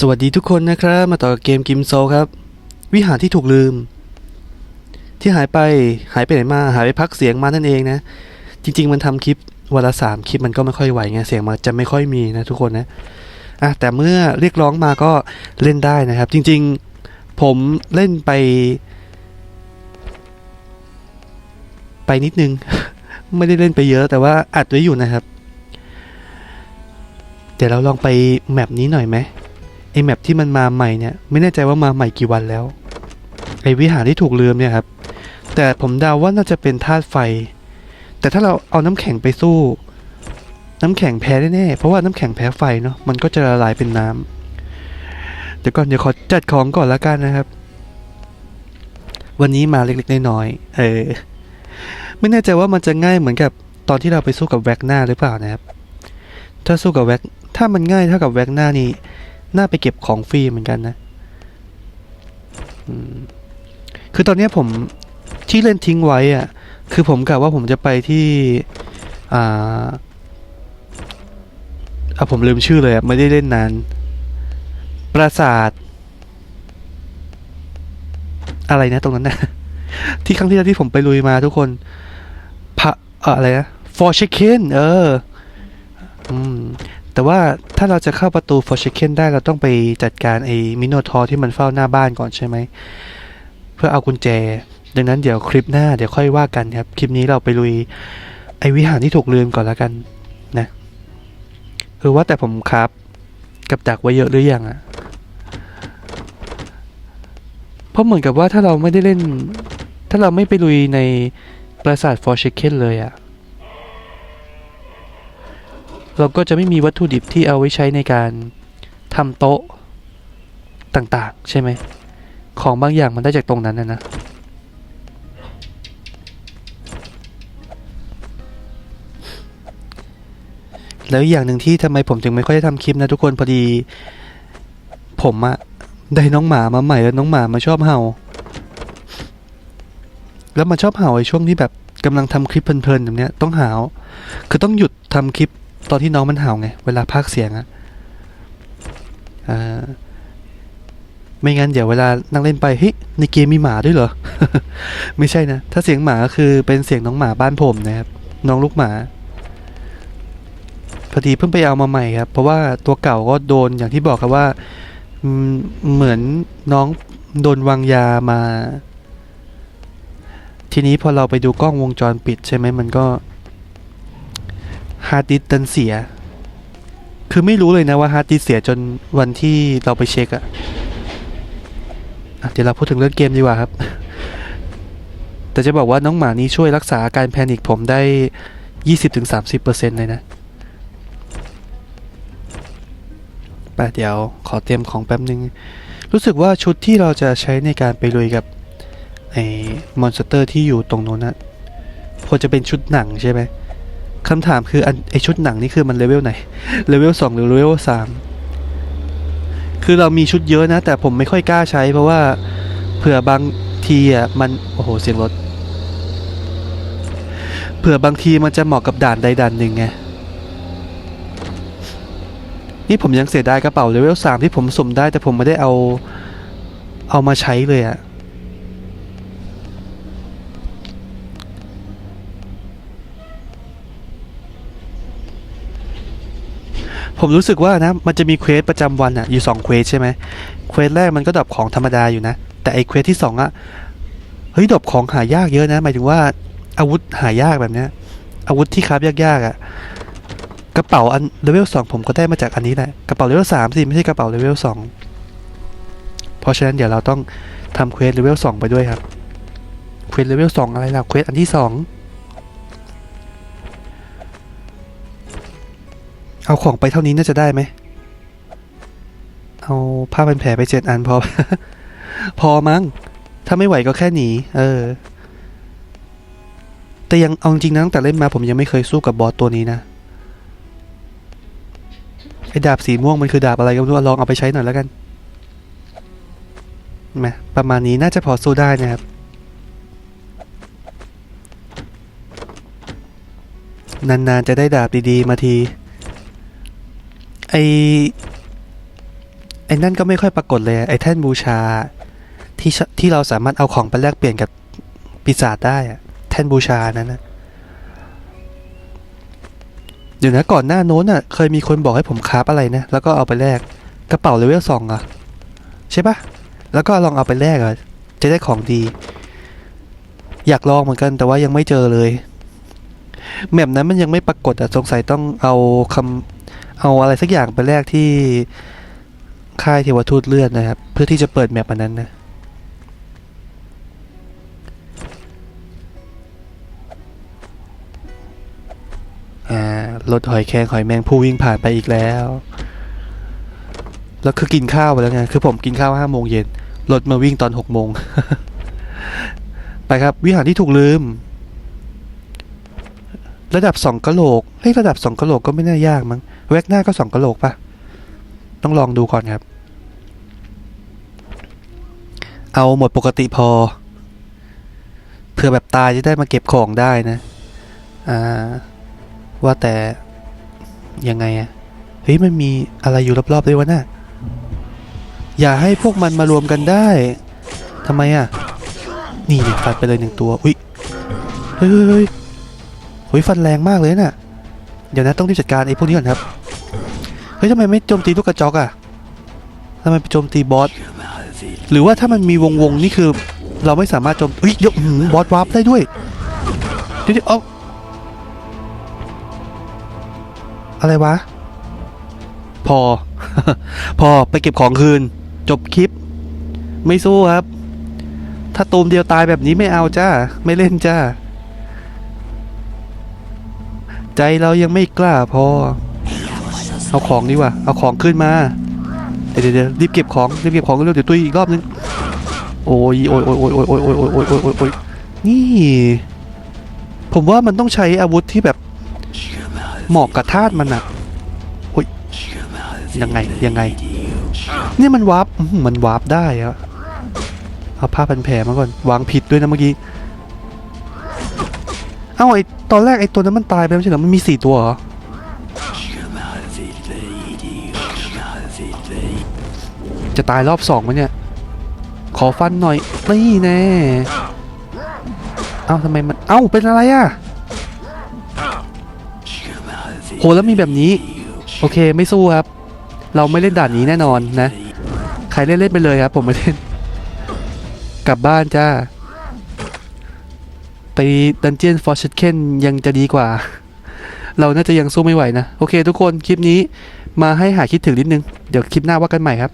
สวัสดีทุกคนนะครับ มาต่อกับเกมกิมโซครับ วิหารที่ถูกลืม ที่หายไปหายไปไหนมา หายไปพักเสียงมานั่นเองนะ จริง ๆ มันทำคลิปวันละสามคลิปมันก็ไม่ค่อยไหวไงเสียงมันจะไม่ค่อยมีนะทุกคนนะอะแต่เมื่อเรียกร้องมาก็เล่นได้นะครับ จริง ๆ ผมเล่นไป ไปนิดนึง ไม่ได้เล่นไปเยอะ แต่ว่าอัดไว้อยู่นะครับ เดี๋ยวเราลองไปแมปนี้หน่อยไหม แมปที่มันมาใหม่เนี่ยไม่แน่ใจว่ามาใหม่กี่วันแล้วไอวิหารที่ถูกลืมเนี่ยครับแต่ผมเดาว่าน่าจะเป็นธาตุไฟ แต่ถ้าเราเอาน้ำแข็งไปสู้ น้ำแข็งแพ้แน่ๆเพราะว่าน้ำแข็งแพ้ไฟเนาะมันก็จะละลายเป็นน้ำเดี๋ยวก่อนเดี๋ยวขอจัดของก่อนละกันนะครับ วันนี้มาเล็กๆน้อยๆเออไม่แน่ใจว่ามันจะง่ายเหมือนกับตอนที่เราไปสู้กับแว็กหน้าหรือเปล่านะครับ ถ้าสู้กับแว็กถ้ามันง่ายเท่ากับแว็กหน้านี่ น่าไปเก็บของฟรีเหมือนกันนะคือตอนนี้ผมที่เล่นทิ้งไว้อะคือผมกะว่าผมจะไปที่อ่าอะผมลืมชื่อเลยอะไม่ได้เล่นนาน ปราสาท อะไรนะตรงนั้นนะที่ครั้งที่แล้วที่ผมไปลุยมาทุกคนพระอะไรนะฟอร์เชเคนเอออืม แต่ว่าถ้าเราจะเข้าประตูฟอร์เชเคนได้เราต้องไปจัดการไอ้มิโนทอร์ที่มันเฝ้าหน้าบ้านก่อนใช่ไหม เพื่อเอากุญแจ ดังนั้นเดี๋ยวคลิปหน้าเดี๋ยวค่อยว่ากันครับ คลิปนี้เราไปลุยไอ้วิหารที่ถูกลืมก่อนแล้วกันนะคือว่าแต่ผมครับกับดักไว้เยอะหรือยังอะเพราะเหมือนกับว่าถ้าเราไม่ได้เล่น ถ้าเราไม่ไปลุยในปราสาทฟอร์เชเคนเลยอะ เราก็จะไม่มีวัตถุดิบที่เอาไว้ใช้ในการทำโต๊ะต่างๆ ใช่ไหม ของบางอย่างมันได้จากตรงนั้นนะนะแล้วอย่างหนึ่งที่ทำไมผมถึงไม่ค่อยได้ทำคลิปนะทุกคนพอดี ผมอะได้น้องหมามาใหม่แล้วน้องหมามาชอบเห่า แล้วมันชอบเห่าไอ้ช่วงที่แบบกำลังทำคลิปเพลินๆแบบเนี้ยต้องหาวคือต้องหยุดทำคลิป ตอนที่น้องมันเห่าไง เวลาพากเสียงอะอ่าไม่งั้นเดี๋ยวเวลานั่งเล่นไปเฮ้ยในเกมมีหมาด้วยเหรอ ไม่ใช่นะ ถ้าเสียงหมาก็คือเป็นเสียงน้องหมาบ้านผมนะครับน้องลูกหมาพอดีเพิ่งไปเอามาใหม่ครับ เพราะว่าตัวเก่าก็โดนอย่างที่บอกครับว่าเหมือนน้องโดนวางยามา ทีนี้พอเราไปดูกล้องวงจรปิดใช่ไหมมันก็ ฮาร์ดดิสก์ดันเสีย คือไม่รู้เลยนะว่าฮาร์ดดิสก์เสียจนวันที่เราไปเช็คอะเดี๋ยวเราพูดถึงเรื่องเกมดีกว่าครับ แต่จะบอกว่าน้องหมานี้ช่วยรักษาอาการแพนิคผมได้ 20-30%เลยนะไปเดี๋ยวขอเตรียมของแป๊บนึง รู้สึกว่าชุดที่เราจะใช้ในการไปลุยกับไอ้มอนสเตอร์ที่อยู่ตรงโน้นนะควรจะเป็นชุดหนังใช่ไหม คำถามคืออไอชุดหนังนี่คือมันเลเวลไหน เลเวลสองหรือเลเวลสามคือเรามีชุดเยอะนะ แต่ผมไม่ค่อยกล้าใช้เพราะว่าเผื่อบางทีอะมัน โอ้โห เสียงรถ เผื่อบางทีมันจะเหมาะกับด่านใดด่านหนึ่งไง นี่ผมยังเสียดายกระเป๋าเลเวลสามที่ผมสุ่มได้แต่ผมไม่ได้เอา เอามาใช้เลยอะ ผมรู้สึกว่านะ มันจะมีเควสประจำวันอะอยู่สองเควสใช่ไหมเควสแรกมันก็ดรอปของธรรมดาอยู่นะ แต่ไอเควสที่สองอะเฮ้ยดรอปของหายากเยอะนะ หมายถึงว่าอาวุธหายากแบบเนี้ย อาวุธที่คราบยากๆอะกระเป๋าอันเลเวลสองผมก็ได้มาจากอันนี้แหละ กระเป๋าเลเวลสามสิไม่ใช่กระเป๋าเลเวลสองเพราะฉะนั้นเดี๋ยวเราต้องทำเควสเลเวลสองไปด้วยครับ เควสเลเวลสองอะไรล่ะ เควสอันที่สอง เอาของไปเท่านี้น่าจะได้ไหม เอาผ้าเป็นแผลไปเจ็ดอันพอ พอมั้ง ถ้าไม่ไหวก็แค่หนี เออ แต่ยังเอาจริงนะตั้งแต่เล่นมาผมยังไม่เคยสู้กับบอสตัวนี้นะ ไอ้ดาบสีม่วงมันคือดาบอะไรก็ไม่รู้ลองเอาไปใช้หน่อยแล้วกันแหมประมาณนี้น่าจะพอสู้ได้นะครับ นานๆจะได้ดาบดีๆ มาที ไอไอ้นั่นก็ไม่ค่อยปรากฏเลยไอ้แท่นบูชาที่ที่เราสามารถเอาของไปแลกเปลี่ยนกับปีศาจได้อะแท่นบูชานั้นนะเดี๋ยวนะก่อนหน้าโน้นอะ เคยมีคนบอกให้ผมคราฟอะไรนะ แล้วก็เอาไปแลกกระเป๋าเลเวลสองอะใช่ปะแล้วก็ลองเอาไปแลกอะจะได้ของดี อยากลองเหมือนกันแต่ว่ายังไม่เจอเลยแมปนั้นมันยังไม่ปรากฏอะสงสัยต้องเอาคำ เอาอะไรสักอย่างไปแลกที่ค่ายเทวทูตเลือดนะครับ เพื่อที่จะเปิดแมปอันนั้นนะอ่ารถหอยแครงหอยแมงผู้วิ่งผ่านไปอีกแล้ว แล้วคือกินข้าวไปแล้วไง คือผมกินข้าวห้าโมงเย็น รถมาวิ่งตอนหกโมง ไปครับ วิหารที่ถูกลืม ระดับสองกะโหลกเฮ้ยระดับสองกะโหลกก็ไม่น่ายากมั้งแวกหน้าก็สองกะโหลกปะต้องลองดูก่อนครับ เอาหมดปกติพอเผื่อแบบตายจะได้มาเก็บของได้นะอ่าว่าแต่ยังไงอะเฮ้ยมันมีอะไรอยู่รอบๆด้วยวะน่ะอย่าให้พวกมันมารวมกันได้ทำไมอะนี่เนี่ยฟันไปเลยหนึ่งตัวอุ้ยเฮ้ย เฮ้ยฟันแรงมากเลยน่ะ เดี๋ยวนะต้องรีบจัดการไอ้พวกนี้ก่อนครับ เฮ้ยทำไมไม่โจมตีลูกกระจอกอะทำไมไปโจมตีบอส หรือว่าถ้ามันมีวงวงนี่คือ เราไม่สามารถโจมเฮ้ยเดี๋ยกบอสวาร์ปได้ด้วยเดี๋ยวเดี๋ยวเอาอะไรวะ พอ พอไปเก็บของคืน จบคลิป ไม่สู้ครับ ถ้าตูมเดียวตายแบบนี้ไม่เอาจ้า ไม่เล่นจ้า ใจเรายังไม่กล้าพอ เอาของดีกว่า เอาของขึ้นมา เดี๋ยวเดี๋ยวรีบเก็บของรีบเก็บของเร็วเดี๋ยวตุ้ยอีกรอบนึง โอ้ยโอ้ยโอ้ยโอ้ยโอ้ยโอ้ยโอ้ยโอ้ยโอ้ยโอ้ยโอ้ยนี่ ผมว่ามันต้องใช้อาวุธที่แบบเหมาะกับธาตุมันอะโอ้ยยังไงยังไงเนี่ยมันวาร์ปมันวาร์ปได้อะเอาผ้าพันแผลมาก่อน วางผิดด้วยนะเมื่อกี้ เอ้าไอตอนแรกไอตัวนั้นมันตายไปไม่ใช่เหรอมันมีสี่ตัวเหรอจะตายรอบสองไหมเนี่ย ขอฟันหน่อยนี่แน่เอ้าทำไมมันเอ้าเป็นอะไรอะโหแล้วมีแบบนี้ โอเคไม่สู้ครับ เราไม่เล่นด่านนี้แน่นอนนะ ใครเล่นเล่นไปเลยครับ ผมไม่เล่น กลับบ้านจ้า ไปดันเจียนฟอร์ชเคนยังจะดีกว่า เราน่าจะยังสู้ไม่ไหวนะ โอเคทุกคนคลิปนี้มาให้หายคิดถึงนิดนึง เดี๋ยวคลิปหน้าว่ากันใหม่ครับ